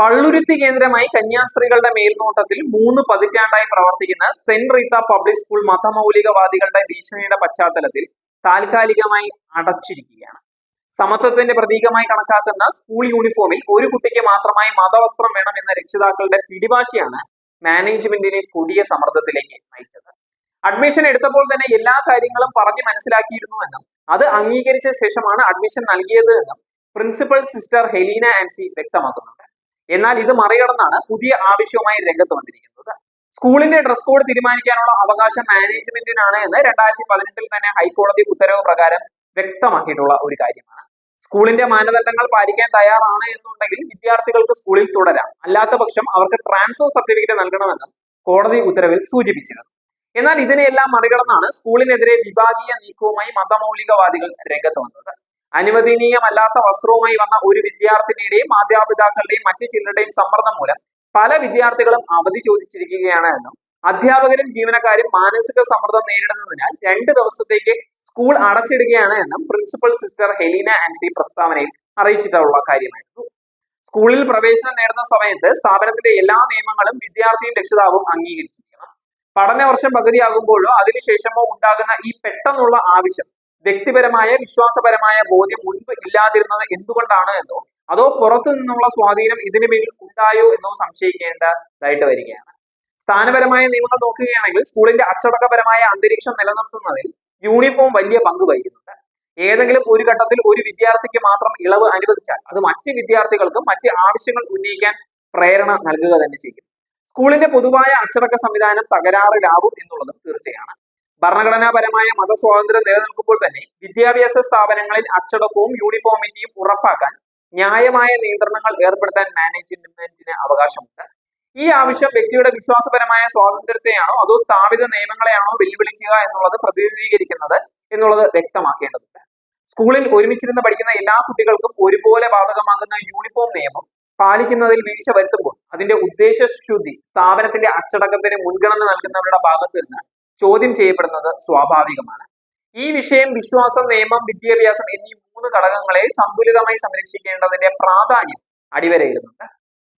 പള്ളുരുത്തി കേന്ദ്രമായി കന്യാസ്ത്രീകളുടെ മേൽനോട്ടത്തിൽ മൂന്ന് പതിറ്റാണ്ടായി പ്രവർത്തിക്കുന്ന സെന്റ് റീത്ത പബ്ലിക് സ്കൂൾ മതമൗലികവാദികളുടെ ഭീഷണിയുടെ പശ്ചാത്തലത്തിൽ താൽക്കാലികമായി അടച്ചിരിക്കുകയാണ്. സമത്വത്തിന്റെ പ്രതീകമായി കണക്കാക്കുന്ന സ്കൂൾ യൂണിഫോമിൽ ഒരു കുട്ടിക്ക് മാത്രമായി മതവസ്ത്രം വേണം എന്ന രക്ഷിതാക്കളുടെ പിടിഭാഷയാണ് മാനേജ്മെന്റിനെ കൊടിയ സമ്മർദ്ദത്തിലേക്ക് നയിച്ചത്. അഡ്മിഷൻ എടുത്തപ്പോൾ തന്നെ എല്ലാ കാര്യങ്ങളും പറഞ്ഞ് മനസ്സിലാക്കിയിരുന്നുവെന്നും അത് അംഗീകരിച്ച ശേഷമാണ് അഡ്മിഷൻ നൽകിയത് എന്നും പ്രിൻസിപ്പൽ സിസ്റ്റർ ഹെലീന ആൻസി വ്യക്തമാക്കുന്നുണ്ട്. എന്നാൽ ഇത് മറികടന്നാണ് പുതിയ ആവശ്യവുമായി രംഗത്ത് വന്നിരിക്കുന്നത്. സ്കൂളിന്റെ ഡ്രസ് കോഡ് തീരുമാനിക്കാനുള്ള അവകാശം മാനേജ്മെന്റിനാണ് എന്ന് രണ്ടായിരത്തി പതിനെട്ടിൽ തന്നെ ഹൈക്കോടതി ഉത്തരവ് പ്രകാരം വ്യക്തമാക്കിയിട്ടുള്ള ഒരു കാര്യമാണ്. സ്കൂളിന്റെ മാനദണ്ഡങ്ങൾ പാലിക്കാൻ തയ്യാറാണ് എന്നുണ്ടെങ്കിൽ വിദ്യാർത്ഥികൾക്ക് സ്കൂളിൽ തുടരാം. അല്ലാത്ത പക്ഷം അവർക്ക് ട്രാൻസ്ഫർ സർട്ടിഫിക്കറ്റ് നൽകണമെന്നും കോടതി ഉത്തരവിൽ സൂചിപ്പിച്ചിരുന്നു. എന്നാൽ ഇതിനെയെല്ലാം മറികടന്നാണ് സ്കൂളിനെതിരെ വിഭാഗീയ നീക്കവുമായി മതമൗലികവാദികൾ രംഗത്ത് വന്നത്. അനുവദനീയമല്ലാത്ത വസ്ത്രവുമായി വന്ന ഒരു വിദ്യാർത്ഥിനിയുടെയും മാതാപിതാക്കളുടെയും മറ്റു ചിലരുടെയും സമ്മർദ്ദം മൂലം പല വിദ്യാർത്ഥികളും അവധി ചോദിച്ചിരിക്കുകയാണ് എന്നും അധ്യാപകരും ജീവനക്കാരും മാനസിക സമ്മർദ്ദം നേരിടുന്നതിനാൽ രണ്ട് ദിവസത്തേക്ക് സ്കൂൾ അടച്ചിടുകയാണ് എന്നും പ്രിൻസിപ്പൽ സിസ്റ്റർ ഹെലീന ആൻസി പ്രസ്താവനയിൽ അറിയിച്ചിട്ടുള്ള കാര്യമായിരുന്നു. സ്കൂളിൽ പ്രവേശനം നേടുന്ന സമയത്ത് സ്ഥാപനത്തിന്റെ എല്ലാ നിയമങ്ങളും വിദ്യാർത്ഥിയും രക്ഷിതാവും അംഗീകരിച്ചിരിക്കണം. പഠനവർഷം പകുതിയാകുമ്പോഴോ അതിനുശേഷമോ ഉണ്ടാകുന്ന ഈ പെട്ടെന്നുള്ള ആവശ്യം വ്യക്തിപരമായ വിശ്വാസപരമായ ബോധ്യം മുൻപ് ഇല്ലാതിരുന്നത് എന്തുകൊണ്ടാണ് എന്നോ? അതോ പുറത്തു നിന്നുള്ള സ്വാധീനം ഇതിനു മേൽ ഉണ്ടായോ എന്നോ സംശയിക്കേണ്ടതായിട്ട് വരികയാണ്. സ്ഥാനപരമായ നിയമങ്ങൾ നോക്കുകയാണെങ്കിൽ സ്കൂളിന്റെ അച്ചടക്കപരമായ അന്തരീക്ഷം നിലനിർത്തുന്നതിൽ യൂണിഫോം വലിയ പങ്ക് വഹിക്കുന്നുണ്ട്. ഏതെങ്കിലും ഒരു ഘട്ടത്തിൽ ഒരു വിദ്യാർത്ഥിക്ക് മാത്രം ഇളവ് അനുവദിച്ചാൽ അത് മറ്റ് വിദ്യാർത്ഥികൾക്കും മറ്റ് ആവശ്യങ്ങൾ ഉന്നയിക്കാൻ പ്രേരണ നൽകുക തന്നെ ചെയ്യും. സ്കൂളിന്റെ പൊതുവായ അച്ചടക്ക സംവിധാനം തകരാറിലാവും എന്നുള്ളതും തീർച്ചയാണ്. ഭരണഘടനാപരമായ മതസ്വാതന്ത്ര്യം നിലനിൽക്കുമ്പോൾ തന്നെ വിദ്യാഭ്യാസ സ്ഥാപനങ്ങളിൽ അച്ചടക്കവും യൂണിഫോമിറ്റിയും ഉറപ്പാക്കാൻ ന്യായമായ നിയന്ത്രണങ്ങൾ ഏർപ്പെടുത്താൻ മാനേജ്മെന്റിന് അവകാശമുണ്ട്. ഈ ആവശ്യം വ്യക്തിയുടെ വിശ്വാസപരമായ സ്വാതന്ത്ര്യത്തെയാണോ അതോ സ്ഥാപിത നിയമങ്ങളെയാണോ വെല്ലുവിളിക്കുക എന്നുള്ളത് പ്രതിനിധീകരിക്കുന്നത് എന്നുള്ളത് വ്യക്തമാക്കേണ്ടതുണ്ട്. സ്കൂളിൽ ഒരുമിച്ചിരുന്ന് പഠിക്കുന്ന എല്ലാ കുട്ടികൾക്കും ഒരുപോലെ ബാധകമാകുന്ന യൂണിഫോം നിയമം പാലിക്കുന്നതിൽ വീഴ്ച വരുത്തുമ്പോൾ അതിന്റെ ഉദ്ദേശശുദ്ധി സ്ഥാപനത്തിന്റെ അച്ചടക്കത്തിന് മുൻഗണന നൽകുന്നവരുടെ ഭാഗത്ത് നിന്ന് ചോദ്യം ചെയ്യപ്പെടുന്നത് സ്വാഭാവികമാണ്. ഈ വിഷയം വിശ്വാസം നിയമം വിദ്യാഭ്യാസം എന്നീ മൂന്ന് ഘടകങ്ങളെ സന്തുലിതമായി സംരക്ഷിക്കേണ്ടതിന്റെ പ്രാധാന്യം അടിവരയിടുന്നുണ്ട്.